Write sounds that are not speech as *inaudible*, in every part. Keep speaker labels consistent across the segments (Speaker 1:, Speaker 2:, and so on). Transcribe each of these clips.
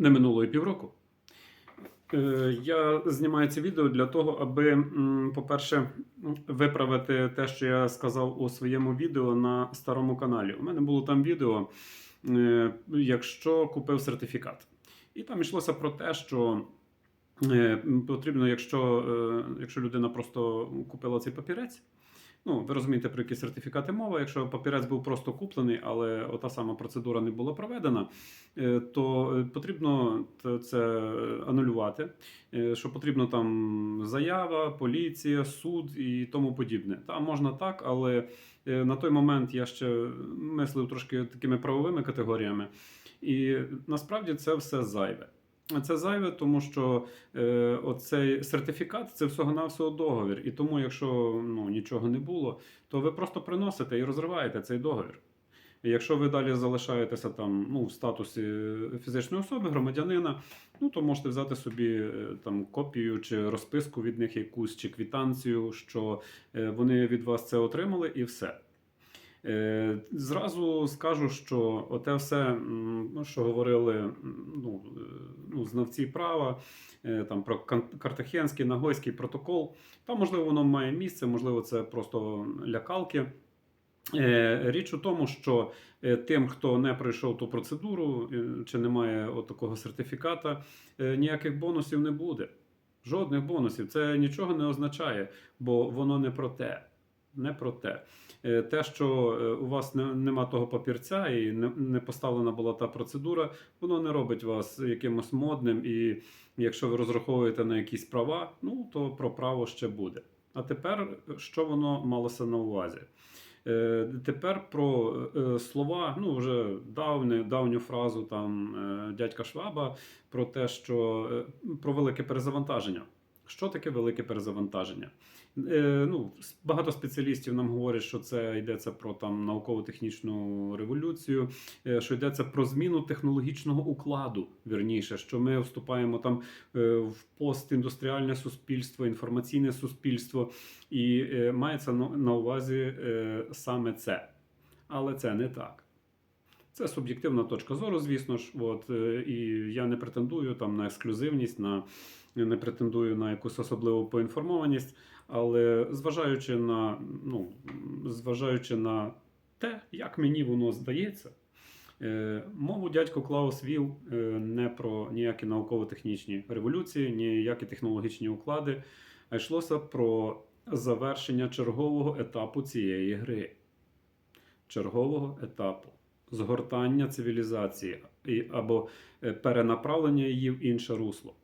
Speaker 1: не минуло і півроку. Е, Я знімаю це відео для того, аби, по-перше, виправити те, що я сказав у своєму відео на старому каналі. У мене було там відео, е, якщо купив сертифікат. І там йшлося про те, що потрібно, якщо, е, якщо людина просто купила цей папірець. Ну, ви розумієте, про які сертифікати мова. Якщо папірець був просто куплений, але ота сама процедура не була проведена, е, то е, потрібно це анулювати. Е, Що потрібно там заява, поліція, суд і тому подібне. Там можна так, але е, на той момент я ще мислив трошки такими правовими категоріями. І насправді це все зайве. Це зайве, тому що е, оцей сертифікат це всього-навсього договір. І тому, якщо ну, нічого не було, то ви просто приносите і розриваєте цей договір. І Якщо ви далі залишаєтеся там ну, в статусі фізичної особи, громадянина, ну то можете взяти собі е, там копію чи розписку від них якусь, чи квітанцію, що е, вони від вас це отримали, і все. Е, Зразу скажу, що оте все, ну, що говорили ну, е, ну, знавці права, е, там про Картахенський, Нагойський протокол. Там, можливо, воно має місце, можливо, це просто лякалки. Річ у тому, що тим, хто не пройшов ту процедуру чи не має такого сертифіката, ніяких бонусів не буде. Жодних бонусів. Це нічого не означає, бо воно не про те. Не про те. Е, Те, що е, у вас не, нема того папірця і не, не поставлена була та процедура, воно не робить вас якимось модним. І якщо ви розраховуєте на якісь права, ну то про право ще буде. А тепер що воно малося на увазі? Е, Тепер про е, слова, ну вже давню, давню фразу там е, дядька Шваба про те, що е, про велике перезавантаження. Що таке велике перезавантаження? Е, ну, багато спеціалістів нам говорять, що це йдеться про там науково-технічну революцію, е, що йдеться про зміну технологічного укладу. Вірніше, що ми вступаємо там е, в постіндустріальне суспільство, інформаційне суспільство, і е, мається на увазі е, саме це. Але це не так. Це суб'єктивна точка зору, звісно ж. От, е, і я не претендую там на ексклюзивність, на, не претендую на якусь особливу поінформованість, але зважаючи на, ну, зважаючи на те, як мені воно здається, е, мову дядько Клаус вів е, не про ніякі науково-технічні революції, ніякі технологічні уклади, а йшлося про завершення чергового етапу цієї гри. Чергового етапу згортання цивілізації або е, перенаправлення її в інше русло.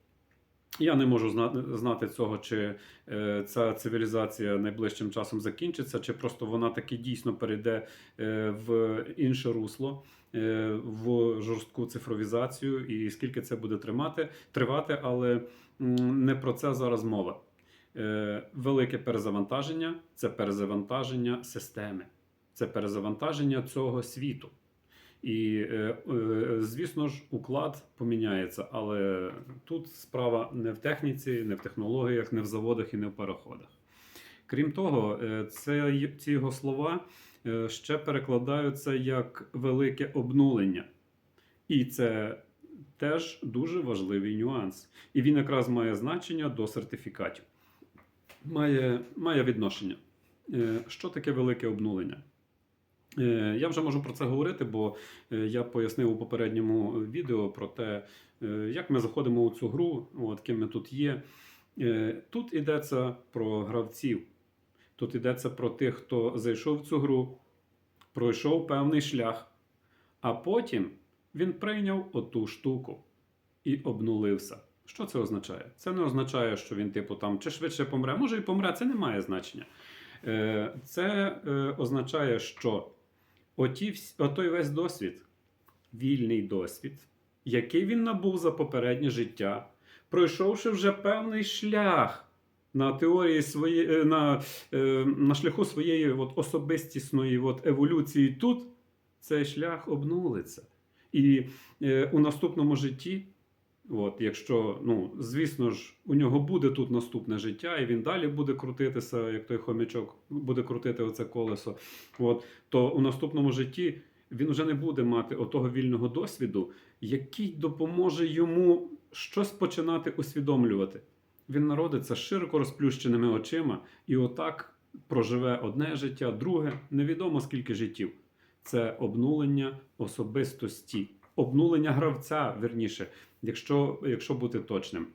Speaker 1: Я не можу знати цього, чи е, ця цивілізація найближчим часом закінчиться, чи просто вона таки дійсно перейде е, в інше русло, в жорстку цифровізацію, і скільки це буде тримати, тривати, але не про це зараз мова. Велике перезавантаження це перезавантаження системи, це перезавантаження цього світу. І, е, е, звісно ж, уклад поміняється, але тут справа не в техніці, не в технологіях, не в заводах і не в переходах. Крім того, е, це, ці його слова ще перекладаються як велике обнулення. І це теж дуже важливий нюанс. І він якраз має значення до сертифікатів. Має, має відношення. Що таке велике обнулення? Е, Я вже можу про це говорити, бо е, я пояснив у попередньому відео про те, е, як ми заходимо у цю гру, от ким ми тут є. Тут йдеться про гравців. Тут йдеться про тих, хто зайшов в цю гру, пройшов певний шлях, а потім він прийняв оту штуку і обнулився. Що це означає? Це не означає, що він, типу, там чи швидше помре, може і помре, це не має значення. Це означає, що оті, отой весь досвід, вільний досвід, який він набув за попереднє життя, пройшовши вже певний шлях на теорії своєї, е, на, е, на шляху своєї от, особистісної от, еволюції тут, цей шлях обнулиться. І е, у наступному житті От, якщо, ну, звісно ж, у нього буде тут наступне життя, і він далі буде крутитися, як той хомячок, буде крутити оце колесо. От, то у наступному житті він вже не буде мати отого вільного досвіду, який допоможе йому щось починати усвідомлювати. Він народиться широко розплющеними очима і отак проживе одне життя, друге, невідомо скільки життів. Це обнулення особистості, обнулення гравця, верніше, якщо, якщо бути точним.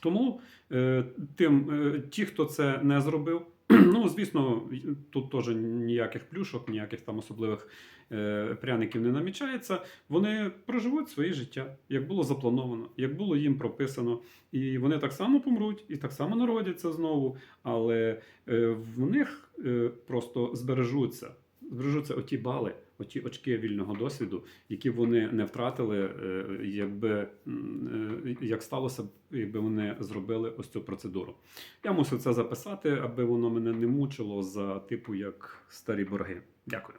Speaker 1: Тому е, тим, е, ті, хто це не зробив, *clears throat* ну звісно, тут теж ніяких плюшок, ніяких там особливих е, пряників не намічається. Вони проживуть своє життя, як було заплановано, як було їм прописано. І вони так само помруть, і так само народяться знову, але в них просто збережуться. Збережуться оті бали, оті очки вільного досвіду, які вони не втратили, е, якби е, як сталося, якби вони зробили ось цю процедуру. Я мусив це записати, аби воно мене не мучило за типу як старі борги. Дякую.